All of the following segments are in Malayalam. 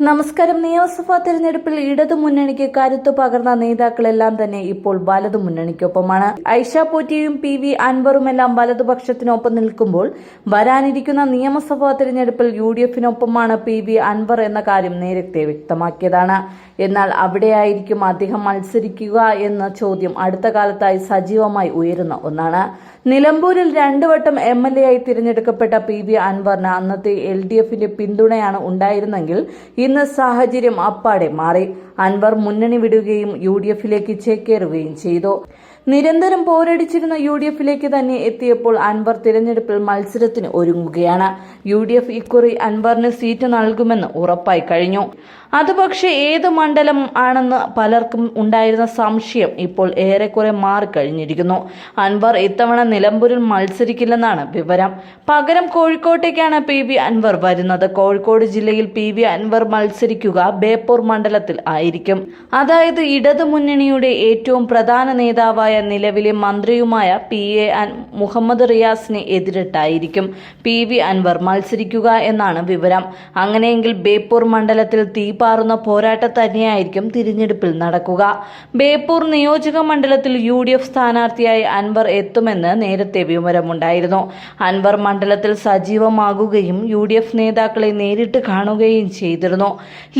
നമസ്കാരം. നിയമസഭാ തെരഞ്ഞെടുപ്പിൽ ഇടതു മുന്നണിക്ക് കരുത്തു പകർന്ന നേതാക്കളെല്ലാം തന്നെ ഇപ്പോൾ വലതു മുന്നണിക്കൊപ്പമാണ്. ഐഷ പോറ്റിയും പി വി അൻവറുമെല്ലാം വലതുപക്ഷത്തിനൊപ്പം നിൽക്കുമ്പോൾ വരാനിരിക്കുന്ന നിയമസഭാ തെരഞ്ഞെടുപ്പിൽ യു ഡി എഫിനൊപ്പമാണ് പി വി അൻവർ എന്ന കാര്യം നേരത്തെ വ്യക്തമാക്കിയതാണ്. എന്നാൽ അവിടെയായിരിക്കും അദ്ദേഹം മത്സരിക്കുക എന്ന ചോദ്യം അടുത്ത കാലത്തായി സജീവമായി ഉയരുന്ന ഒന്നാണ്. നിലമ്പൂരിൽ രണ്ടു വട്ടം എം എൽ എ ആയി തിരഞ്ഞെടുക്കപ്പെട്ട പി വി അൻവറിന് അന്നത്തെ എൽ ഡി എഫിന്റെ പിന്തുണയാണ് ഉണ്ടായിരുന്നെങ്കിൽ ഇന്ന് സാഹചര്യം അപ്പാടെ മാറി. അൻവർ മുന്നണി വിടുകയും യു ഡി എഫിലേക്ക് ചേക്കേറുകയും ചെയ്തു. നിരന്തരം പോരടിച്ചിരുന്ന യു ഡി എഫിലേക്ക് തന്നെ എത്തിയപ്പോൾ അൻവർ തിരഞ്ഞെടുപ്പിൽ മത്സരത്തിന് ഒരുങ്ങുകയാണ്. യു ഡി എഫ് ഇക്കുറി അൻവറിന് സീറ്റ് നൽകുമെന്ന് ഉറപ്പായി കഴിഞ്ഞു. അത് പക്ഷേ ഏത് മണ്ഡലം ആണെന്ന് പലർക്കും ഉണ്ടായിരുന്ന സംശയം ഇപ്പോൾ ഏറെക്കുറെ മാറിക്കഴിഞ്ഞിരിക്കുന്നു. അൻവർ ഇത്തവണ നിലമ്പൂരിൽ മത്സരിക്കില്ലെന്നാണ് വിവരം. പകരം കോഴിക്കോട്ടേക്കാണ് പി വി അൻവർ വരുന്നത്. കോഴിക്കോട് ജില്ലയിൽ പി വി അൻവർ മത്സരിക്കുക ബേപ്പൂർ മണ്ഡലത്തിൽ ആയിരിക്കും. അതായത് ഇടതു മുന്നണിയുടെ ഏറ്റവും പ്രധാന നേതാവായ നിലവിലെ മന്ത്രിയുമായ പി എ മുഹമ്മദ് റിയാസിനെ എതിരിട്ടായിരിക്കും. പി വി അൻവർ മത്സരിക്കുക എന്നാണ് വിവരം. അങ്ങനെയെങ്കിൽ ബേപ്പൂർ മണ്ഡലത്തിൽ തീപാറുന്ന പോരാട്ടം തന്നെയായിരിക്കും തിരഞ്ഞെടുപ്പിൽ നടക്കുക. ബേപ്പൂർ നിയോജക മണ്ഡലത്തിൽ യു ഡി എഫ് സ്ഥാനാർത്ഥിയായി അൻവർ എത്തുമെന്ന് നേരത്തെ വിവരമുണ്ടായിരുന്നു. അൻവർ മണ്ഡലത്തിൽ സജീവമാകുകയും യു ഡി എഫ് നേതാക്കളെ നേരിട്ട് കാണുകയും ചെയ്തിരുന്നു.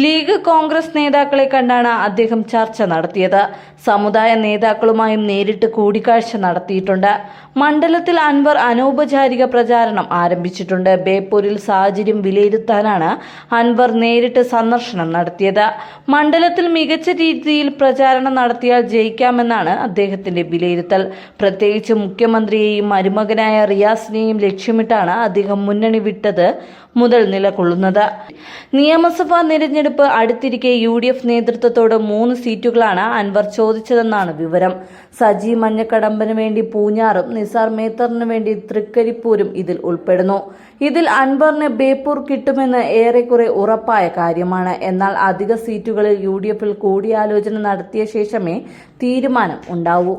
ലീഗ് കോൺഗ്രസ് നേതാക്കളെ കണ്ടാണ് അദ്ദേഹം ചർച്ച നടത്തിയത്. സമുദായ നേതാക്കളുമായും നേരിട്ട് കൂടിക്കാഴ്ച നടത്തിയിട്ടുണ്ട്. മണ്ഡലത്തിൽ അൻവർ അനൗപചാരിക പ്രചാരണം ആരംഭിച്ചിട്ടുണ്ട്. ബേപ്പൂരിൽ സാഹചര്യം വിലയിരുത്താനാണ് അൻവർ നേരിട്ട് സന്ദർശനം നടത്തിയത്. മണ്ഡലത്തിൽ മികച്ച രീതിയിൽ പ്രചാരണം നടത്തിയാൽ ജയിക്കാമെന്നാണ് അദ്ദേഹത്തിന്റെ വിലയിരുത്തൽ. പ്രത്യേകിച്ച് മുഖ്യമന്ത്രിയെയും മരുമകനായ റിയാസിനെയും ലക്ഷ്യമിട്ടാണ് അദ്ദേഹം മുന്നണി വിട്ടത് മുതൽ നിലകൊള്ളുന്നത്. നിയമസഭാ തിരഞ്ഞെടുപ്പ് അടുത്തിരിക്കെ യു ഡി എഫ് നേതൃത്വത്തോട് മൂന്ന് സീറ്റുകളാണ് അൻവർ ചോദിച്ചതെന്നാണ് വിവരം. സജി മഞ്ഞക്കടമ്പന് വേണ്ടി പൂഞ്ഞാറും നിസാർ മേത്തറിന് വേണ്ടി തൃക്കരിപ്പൂരും ഇതിൽ ഉൾപ്പെടുന്നു. ഇതിൽ അൻവറിന് ബേപ്പൂർ കിട്ടുമെന്ന് ഏറെക്കുറെ ഉറപ്പായ കാര്യമാണ്. എന്നാൽ അധിക സീറ്റുകളിൽ യു ഡി എഫിൽ കൂടിയാലോചന നടത്തിയ ശേഷമേ തീരുമാനം ഉണ്ടാവൂ.